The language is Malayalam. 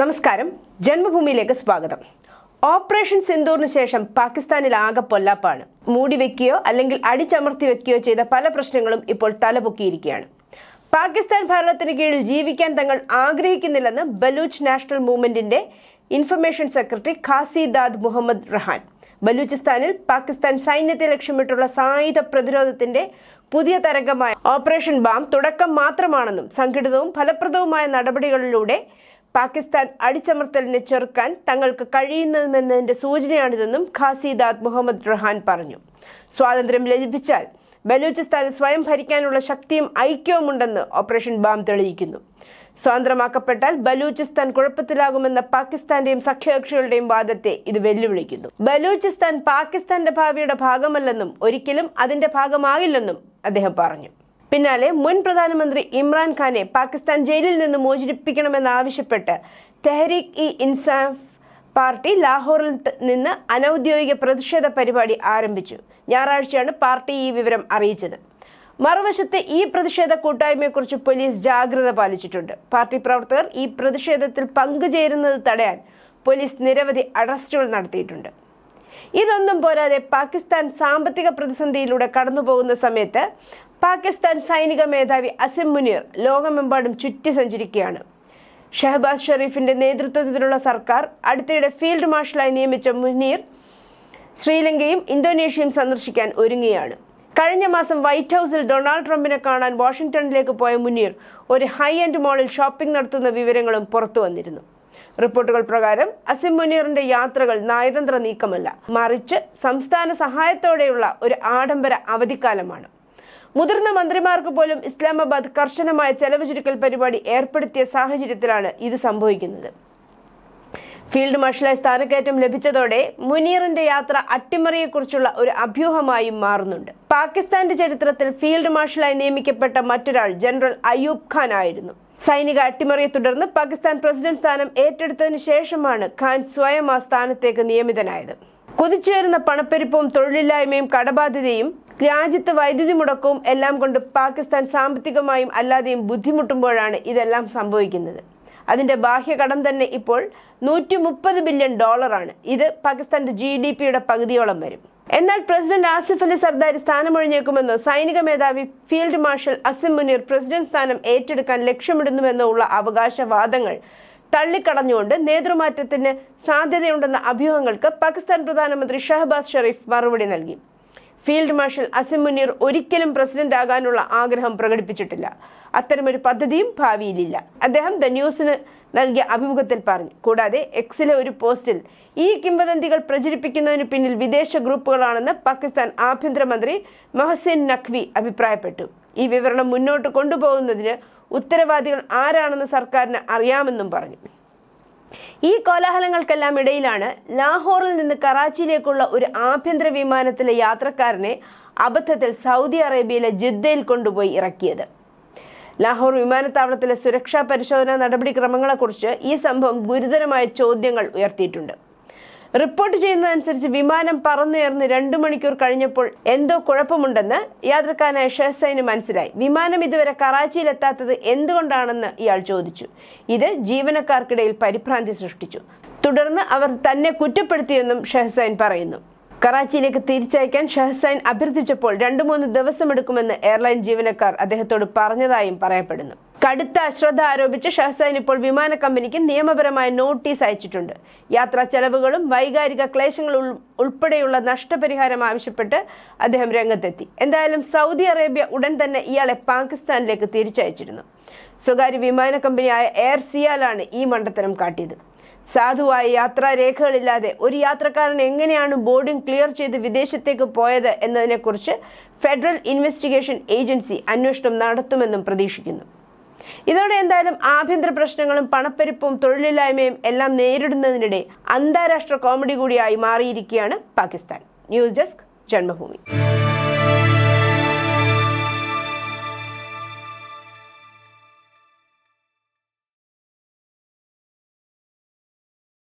നമസ്കാരം. ജന്മഭൂമിയിലേക്ക് സ്വാഗതം. ഓപ്പറേഷൻ സിന്ദൂറിന് ശേഷം പാകിസ്ഥാനിൽ ആകെ പൊല്ലാപ്പാണ്. മൂടി വെക്കുകയോ അല്ലെങ്കിൽ അടിച്ചമർത്തി വെക്കുകയോ ചെയ്ത പല പ്രശ്നങ്ങളും ഇപ്പോൾ തലപൊക്കിയിരിക്കുകയാണ്. പാകിസ്ഥാൻ ഭരണത്തിന് കീഴിൽ ജീവിക്കാൻ തങ്ങൾ ആഗ്രഹിക്കുന്നില്ലെന്ന് ബലൂച്ച് നാഷണൽ മൂവ്മെന്റിന്റെ ഇൻഫർമേഷൻ സെക്രട്ടറി ഖാസിദാദ് മുഹമ്മദ് റഹാൻ. ബലൂചിസ്ഥാനിൽ പാകിസ്ഥാൻ സൈന്യത്തെ ലക്ഷ്യമിട്ടുള്ള സായുധ പ്രതിരോധത്തിന്റെ പുതിയ തരംഗമായ ഓപ്പറേഷൻ ബാം തുടക്കം മാത്രമാണെന്നും സംഘടിതവും ഫലപ്രദവുമായ നടപടികളിലൂടെ പാകിസ്ഥാൻ അടിച്ചമർത്തലിനെ ചെറുക്കാൻ തങ്ങൾക്ക് കഴിയുന്നതെന്നതിന്റെ സൂചനയാണിതെന്നും ഖാസിദാദ് മുഹമ്മദ് റഹാൻ പറഞ്ഞു. സ്വാതന്ത്ര്യം ലഭിച്ചാൽ ബലൂചിസ്ഥാന് സ്വയം ഭരിക്കാനുള്ള ശക്തിയും ഐക്യവും ഐക്യവുമുണ്ടെന്ന് ഓപ്പറേഷൻ ബാം തെളിയിക്കുന്നു. സ്വതന്ത്രമാക്കപ്പെട്ടാൽ ബലൂചിസ്ഥാൻ കുഴപ്പത്തിലാകുമെന്ന പാകിസ്ഥാന്റെയും സഖ്യകക്ഷികളുടെയും വാദത്തെ ഇത് വെല്ലുവിളിക്കുന്നു. ബലൂചിസ്ഥാൻ പാകിസ്ഥാന്റെ ഭാവിയുടെ ഭാഗമല്ലെന്നും ഒരിക്കലും അതിന്റെ ഭാഗമാകില്ലെന്നും അദ്ദേഹം പറഞ്ഞു. പിന്നാലെ മുൻ പ്രധാനമന്ത്രി ഇമ്രാൻഖാനെ പാകിസ്ഥാൻ ജയിലിൽ നിന്ന് മോചിപ്പിക്കണമെന്നാവശ്യപ്പെട്ട് തെഹരീഖ് ഇ ഇൻസാഫ് പാർട്ടി ലാഹോറിൽ നിന്ന് അനൌദ്യോഗിക പ്രതിഷേധ പരിപാടി ആരംഭിച്ചു. ഞായറാഴ്ചയാണ് പാർട്ടി ഈ വിവരം അറിയിച്ചത്. മറുവശത്ത് ഈ പ്രതിഷേധ കൂട്ടായ്മയെക്കുറിച്ച് പോലീസ് ജാഗ്രത പാലിച്ചിട്ടുണ്ട്. പാർട്ടി പ്രവർത്തകർ ഈ പ്രതിഷേധത്തിൽ പങ്കുചേരുന്നത് തടയാൻ പോലീസ് നിരവധി അറസ്റ്റുകൾ നടത്തിയിട്ടുണ്ട്. ഇതൊന്നും പോരാതെ പാകിസ്ഥാൻ സാമ്പത്തിക പ്രതിസന്ധിയിലൂടെ കടന്നുപോകുന്ന സമയത്ത് പാകിസ്ഥാൻ സൈനിക മേധാവി അസിം മുനീർ ലോകമെമ്പാടും ചുറ്റി സഞ്ചരിക്കുകയാണ്. ഷഹബാസ് ഷെറീഫിന്റെ നേതൃത്വത്തിലുള്ള സർക്കാർ അടുത്തിടെ ഫീൽഡ് മാർഷലായി നിയമിച്ച മുനീർ ശ്രീലങ്കയും ഇന്തോനേഷ്യയും സന്ദർശിക്കാൻ ഒരുങ്ങുകയാണ്. കഴിഞ്ഞ മാസം വൈറ്റ് ഹൗസിൽ ഡൊണാൾഡ് ട്രംപിനെ കാണാൻ വാഷിംഗ്ടണിലേക്ക് പോയ മുനീർ ഒരു ഹൈ ആൻഡ് മോളിൽ ഷോപ്പിംഗ് നടത്തുന്ന വിവരങ്ങളും പുറത്തു വന്നിരുന്നു. റിപ്പോർട്ടുകൾ പ്രകാരം അസിം മുനീറിന്റെ യാത്രകൾ നയതന്ത്ര നീക്കമല്ല മറിച്ച് സംസ്ഥാന സഹായത്തോടെയുള്ള ഒരു ആഡംബര അവധിക്കാലമാണ്. മുതിർന്ന മന്ത്രിമാർക്ക് പോലും ഇസ്ലാമാബാദ് കർശനമായ ചെലവ് ചുരുക്കൽ പരിപാടി ഏർപ്പെടുത്തിയ സാഹചര്യത്തിലാണ് ഇത് സംഭവിക്കുന്നത്. ഫീൽഡ് മാർഷലായി സ്ഥാനക്കയറ്റം ലഭിച്ചതോടെ മുനീറിന്റെ യാത്ര അട്ടിമറിയെക്കുറിച്ചുള്ള ഒരു അഭ്യൂഹമായും മാറുന്നുണ്ട്. പാകിസ്ഥാന്റെ ചരിത്രത്തിൽ ഫീൽഡ് മാർഷലായി നിയമിക്കപ്പെട്ട മറ്റൊരാൾ ജനറൽ അയൂബ് ഖാൻ ആയിരുന്നു. സൈനിക അട്ടിമറിയെ തുടർന്ന് പാകിസ്ഥാൻ പ്രസിഡന്റ് സ്ഥാനം ഏറ്റെടുത്തതിനു ശേഷമാണ് ഖാൻ സ്വയം ആ സ്ഥാനത്തേക്ക് നിയമിതനായത്. കുതിച്ചുയരുന്ന പണപ്പെരുപ്പവും തൊഴിലില്ലായ്മയും കടബാധ്യതയും രാജ്യത്ത് വൈദ്യുതി മുടക്കവും എല്ലാം കൊണ്ട് പാകിസ്ഥാൻ സാമ്പത്തികമായും അല്ലാതെയും ബുദ്ധിമുട്ടുമ്പോഴാണ് ഇതെല്ലാം സംഭവിക്കുന്നത്. അതിന്റെ ബാഹ്യകടം തന്നെ ഇപ്പോൾ നൂറ്റി മുപ്പത് ബില്യൺ ഡോളറാണ്. ഇത് പാകിസ്ഥാന്റെ ജി ഡി പിയുടെ പകുതിയോളം വരും. എന്നാൽ പ്രസിഡന്റ് ആസിഫ് അലി സർദാരി സ്ഥാനമൊഴിഞ്ഞേക്കുമെന്നോ സൈനിക മേധാവി field marshal Asim Munir president സ്ഥാനം ഏറ്റെടുക്കാൻ ലക്ഷ്യമിടുന്നുവെന്നോ ഉള്ള അവകാശവാദങ്ങൾ തള്ളിക്കടഞ്ഞുകൊണ്ട് നേതൃമാറ്റത്തിന് സാധ്യതയുണ്ടെന്ന അഭ്യൂഹങ്ങൾക്ക് പാകിസ്ഥാൻ പ്രധാനമന്ത്രി ഷഹബാസ് ഷെറീഫ് മറുപടി നൽകി. ഫീൽഡ് മാർഷൽ അസിം മുനീർ ഒരിക്കലും പ്രസിഡന്റ് ആകാനുള്ള ആഗ്രഹം പ്രകടിപ്പിച്ചിട്ടില്ല. അത്തരമൊരു പദ്ധതിയും ഭാവിയിലില്ല. അദ്ദേഹം ദ ന്യൂസിന് നൽകിയ അഭിമുഖത്തിൽ പറഞ്ഞു. കൂടാതെ എക്സിലെ ഒരു പോസ്റ്റിൽ ഈ കിംവദന്തികൾ പ്രചരിപ്പിക്കുന്നതിന് പിന്നിൽ വിദേശ ഗ്രൂപ്പുകളാണെന്ന് പാകിസ്ഥാൻ ആഭ്യന്തരമന്ത്രി മൊഹസിൻ നഖ്വി അഭിപ്രായപ്പെട്ടു. ഈ വിവരണം മുന്നോട്ട് കൊണ്ടുപോകുന്നതിന് ഉത്തരവാദികൾ ആരാണെന്ന് സർക്കാരിന് അറിയാമെന്നും പറഞ്ഞു. ഈ കോലാഹലങ്ങൾക്കെല്ലാം ഇടയിലാണ് ലാഹോറിൽ നിന്ന് കറാച്ചിയിലേക്കുള്ള ഒരു ആഭ്യന്തര വിമാനത്തിലെ യാത്രക്കാരനെ അബദ്ധത്തിൽ സൗദി അറേബ്യയിലെ ജിദ്ദയിൽ കൊണ്ടുപോയി ഇറക്കിയത്. ലാഹോർ വിമാനത്താവളത്തിലെ സുരക്ഷാ പരിശോധനാ നടപടിക്രമങ്ങളെക്കുറിച്ച് ഈ സംഭവം ഗുരുതരമായ ചോദ്യങ്ങൾ ഉയർത്തിയിട്ടുണ്ട്. റിപ്പോർട്ട് ചെയ്യുന്നതനുസരിച്ച് വിമാനം പറന്നുയർന്ന് രണ്ടു മണിക്കൂർ കഴിഞ്ഞപ്പോൾ എന്തോ കുഴപ്പമുണ്ടെന്ന് യാത്രക്കാരനായ ഷെഹസൈന് മനസ്സിലായി. വിമാനം ഇതുവരെ കറാച്ചിയിൽ കറാച്ചിയിലെത്താത്തത് എന്തുകൊണ്ടാണെന്ന് ഇയാൾ ചോദിച്ചു. ഇത് ജീവനക്കാർക്കിടയിൽ പരിഭ്രാന്തി സൃഷ്ടിച്ചു. തുടർന്ന് അവർ തന്നെ കുറ്റപ്പെടുത്തിയെന്നും ഷെഹ്സൈൻ പറയുന്നു. കറാച്ചിയിലേക്ക് തിരിച്ചയക്കാൻ ഷഹസൈൻ അഭ്യർത്ഥിച്ചപ്പോൾ രണ്ടു മൂന്ന് ദിവസമെടുക്കുമെന്ന് എയർലൈൻ ജീവനക്കാർ അദ്ദേഹത്തോട് പറഞ്ഞതായും പറയപ്പെടുന്നു. കടുത്ത അശ്രദ്ധ ആരോപിച്ച് ഷഹസൈൻ ഇപ്പോൾ വിമാന കമ്പനിക്ക് നിയമപരമായ നോട്ടീസ് അയച്ചിട്ടുണ്ട്. യാത്രാ ചെലവുകളും വൈകാരിക ക്ലേശങ്ങളും ഉൾപ്പെടെയുള്ള നഷ്ടപരിഹാരം ആവശ്യപ്പെട്ട് അദ്ദേഹം രംഗത്തെത്തി. എന്തായാലും സൗദി അറേബ്യ ഉടൻ തന്നെ ഇയാളെ പാകിസ്ഥാനിലേക്ക് തിരിച്ചയച്ചിരുന്നു. സ്വകാര്യ വിമാന കമ്പനിയായ എയർ സിയാലാണ് ഈ മണ്ടത്തരം കാട്ടിയത്. സാധുവായ യാത്രാ രേഖകളില്ലാതെ ഒരു യാത്രക്കാരൻ എങ്ങനെയാണ് ബോർഡിംഗ് ക്ലിയർ ചെയ്ത് വിദേശത്തേക്ക് പോയത് എന്നതിനെക്കുറിച്ച് ഫെഡറൽ ഇൻവെസ്റ്റിഗേഷൻ ഏജൻസി അന്വേഷണം നടത്തുമെന്നും പ്രതീക്ഷിക്കുന്നു. ഇതോടെ എന്തായാലും ആഭ്യന്തര പ്രശ്നങ്ങളും പണപ്പെരുപ്പും തൊഴിലില്ലായ്മയും എല്ലാം നേരിടുന്നതിനിടെ അന്താരാഷ്ട്ര കോമഡി കൂടിയായി മാറിയിരിക്കുകയാണ് പാകിസ്ഥാൻ. News desk Janmabhumi.